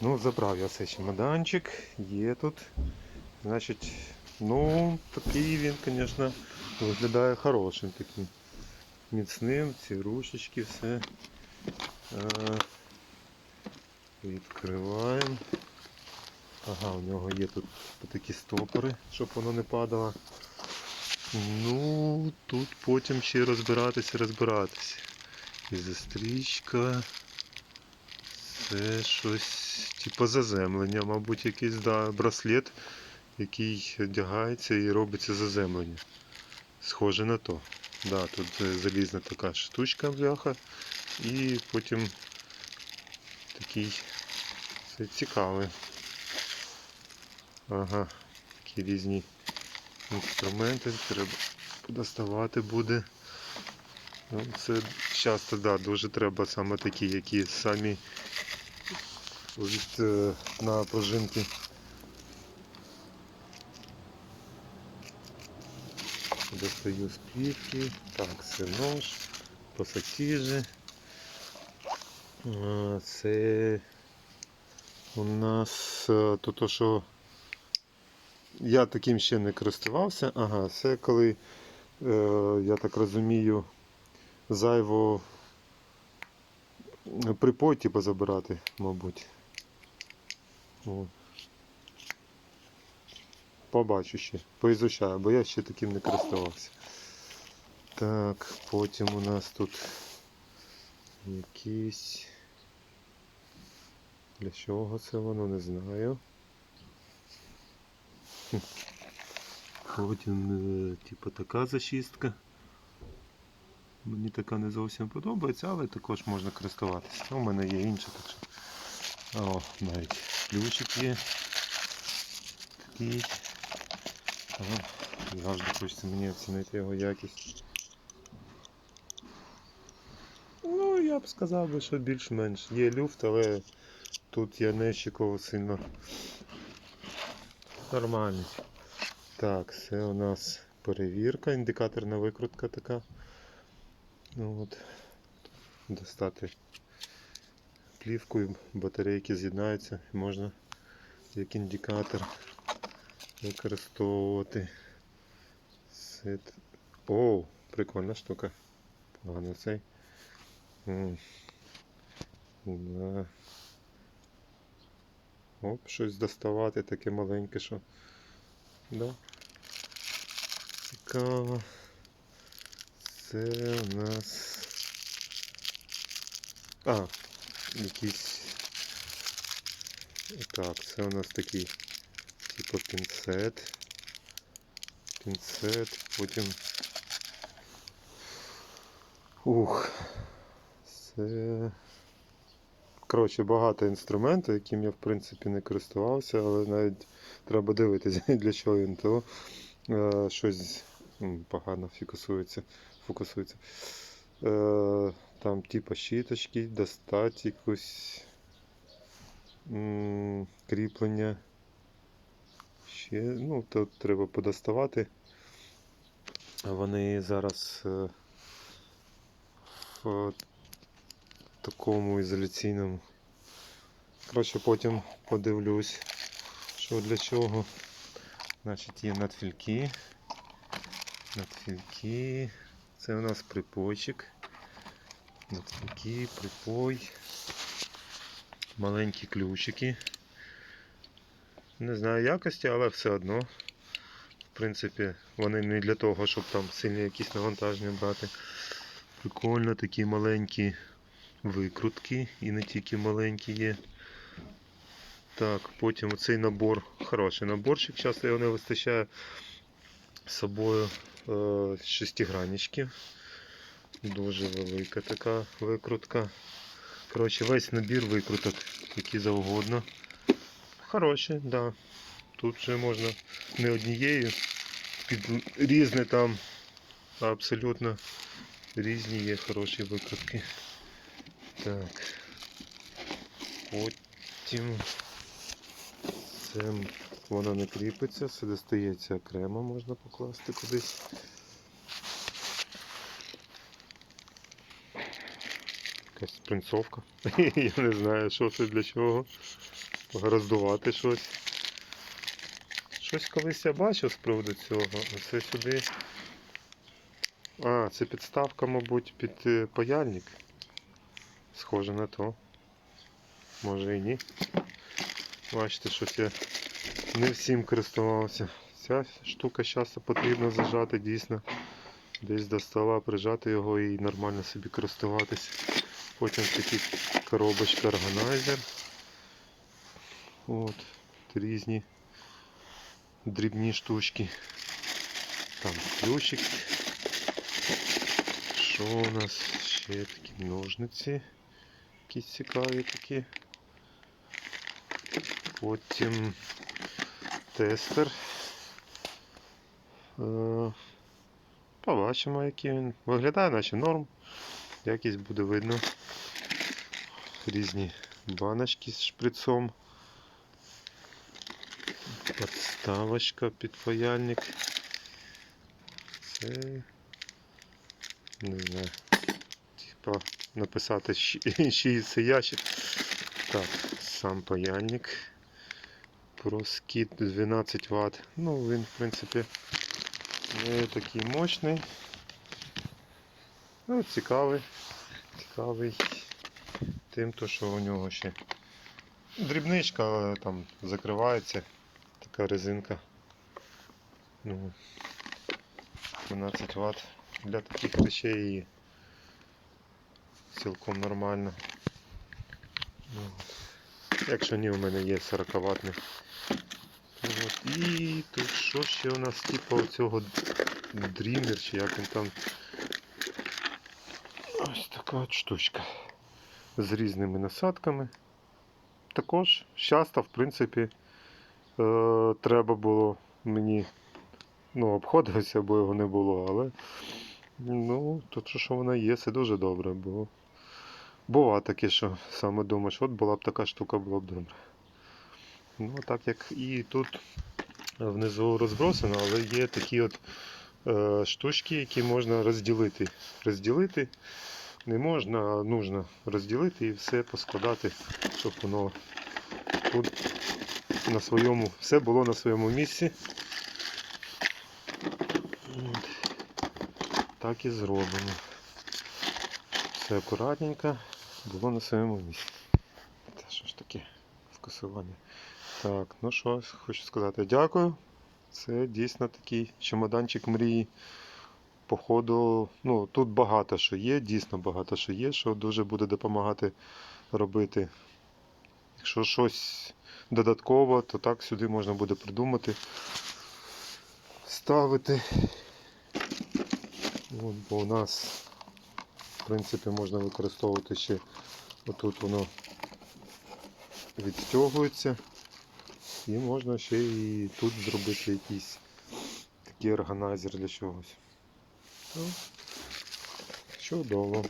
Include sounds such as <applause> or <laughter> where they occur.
ну забрав я цей чемоданчик, є тут. Значить, ну, такий він, звісно, виглядає хорошим таким. Міцним, ці ручечки, все. А, відкриваємо. Ага, у нього є тут такі стопори, щоб воно не падало. Ну, тут потім ще розбиратися, розбиратися. І застрічка. Це щось типу заземлення, мабуть, якийсь да, браслет, який одягається і робиться заземлення. Схоже на то. Да, тут е, залізна така штучка бляха. І потім такий це цікавий. Ага, такі різні інструменти треба доставати буде. Ну, це часто да, дуже треба саме такі, які самі від, е, на пружинки. Достаю з. Так, це нож, пасатіжі. Це у нас е, то, то що я таким ще не користувався. Ага, це коли, е, я так розумію, зайво припой типу, забирати, мабуть. О. Побачу ще, поізучаю, бо я ще таким не користувався. Так, потім у нас тут якісь. Для чого це воно, не знаю. Потім, е, типу, така зачистка. Мені така не зовсім подобається, але також можна користуватися. У мене є інша, так що. О, навіть ключик є. Такий. Завжди хочеться мені оцінити його якість. Ну, я б сказав би, що більш-менш. Є люфт, але тут я не очікував сильно. Нормальний. Так, це у нас перевірка, індикаторна викрутка така. Ну от, достати плівку і батарейки з'єднаються і можна як індикатор використовувати. О, прикольна штука. Погано цей. Оп, щось доставати таке маленьке, що. Да. Цікаво. Це у нас. А, якийсь. Так, це у нас такий типу пінцет. Пінцет, потім. Ух. Це. Коротше, багато інструментів, яким я в принципі не користувався, але навіть треба дивитися, <laughs> для чого він то е, щось погано фікусується. фокусується. Е, там типа щіточки, достати якусь кріплення. Ще, ну, тут треба подоставати. Вони зараз е, в такому ізоляційному. Коротше, потім подивлюсь, що для чого. Значить, є надфільки. Надфільки. Це у нас припойчик. Надфільки, припой. Маленькі ключики. Не знаю якості, але все одно. В принципі, вони не для того, щоб там сильні якісь навантаження брати. Прикольно, такі маленькі викрутки і не тільки маленькі є. Так, потім оцей набор, хороший наборчик, часто його не вистачає з собою е, шестиграннички. Дуже велика така викрутка. Коротше, весь набір викруток, які завгодно. Хороші, да. Тут вже можна не однією, під різне там абсолютно різні є хороші викрутки. Так. Потім це воно не кріпиться, це достається окремо, можна покласти кудись. Якась шпринцовка. <laughs> Я не знаю, що це для чого. Роздувати щось. Щось колись я бачив з приводу цього. Оце сюди. А, це підставка, мабуть, під е, паяльник. Схоже на то. Може і ні. Бачите, щось я не всім користувався. Ця штука часто потрібно зажати дійсно. Десь до стола прижати його і нормально собі користуватися. Потім такі коробочка органайзер. От, різні дрібні штучки. Там ключик. Що у нас ще такі ножниці? Якісь цікаві такі. Потім тестер. Е, Побачимо, який він. Виглядає, наче норм. Якість буде видно. Різні баночки з шприцом. Подставочка під паяльник. Це не знаю. Типа написати чий це ящик. Так, сам паяльник. Проскіт 12 Вт. Ну, він, в принципі, не такий мощний. Ну, цікавий. Цікавий тим, то, що у нього ще дрібничка, там закривається така резинка. Ну, 12 Вт. Для таких речей цілком нормально. Ну, Якщо ні, у мене є 40 ватний. От. І тут що ще у нас типу цього дрімер, чи як він там. Ось така от штучка. З різними насадками. Також часто, в принципі, е, треба було мені ну, обходилося, бо його не було, але ну, тут що, вона є, це дуже добре, бо бува таке, що саме думаєш, от була б така штука, було б добре. Ну, так як і тут внизу розбросано, але є такі от штучки, які можна розділити. Розділити не можна, а нужно розділити і все поскладати, щоб воно тут на своєму, все було на своєму місці. Так і зроблено. Все акуратненько було на своєму місці. Та що ж таке вкусування? Так, ну що, хочу сказати дякую. Це дійсно такий чемоданчик мрії. Походу, ну тут багато що є, дійсно багато що є, що дуже буде допомагати робити. Якщо щось додатково, то так сюди можна буде придумати, ставити. От, бо у нас, в принципі, можна використовувати ще отут воно відстягується. І можна ще і тут зробити якийсь такий органайзер для чогось. Чудово.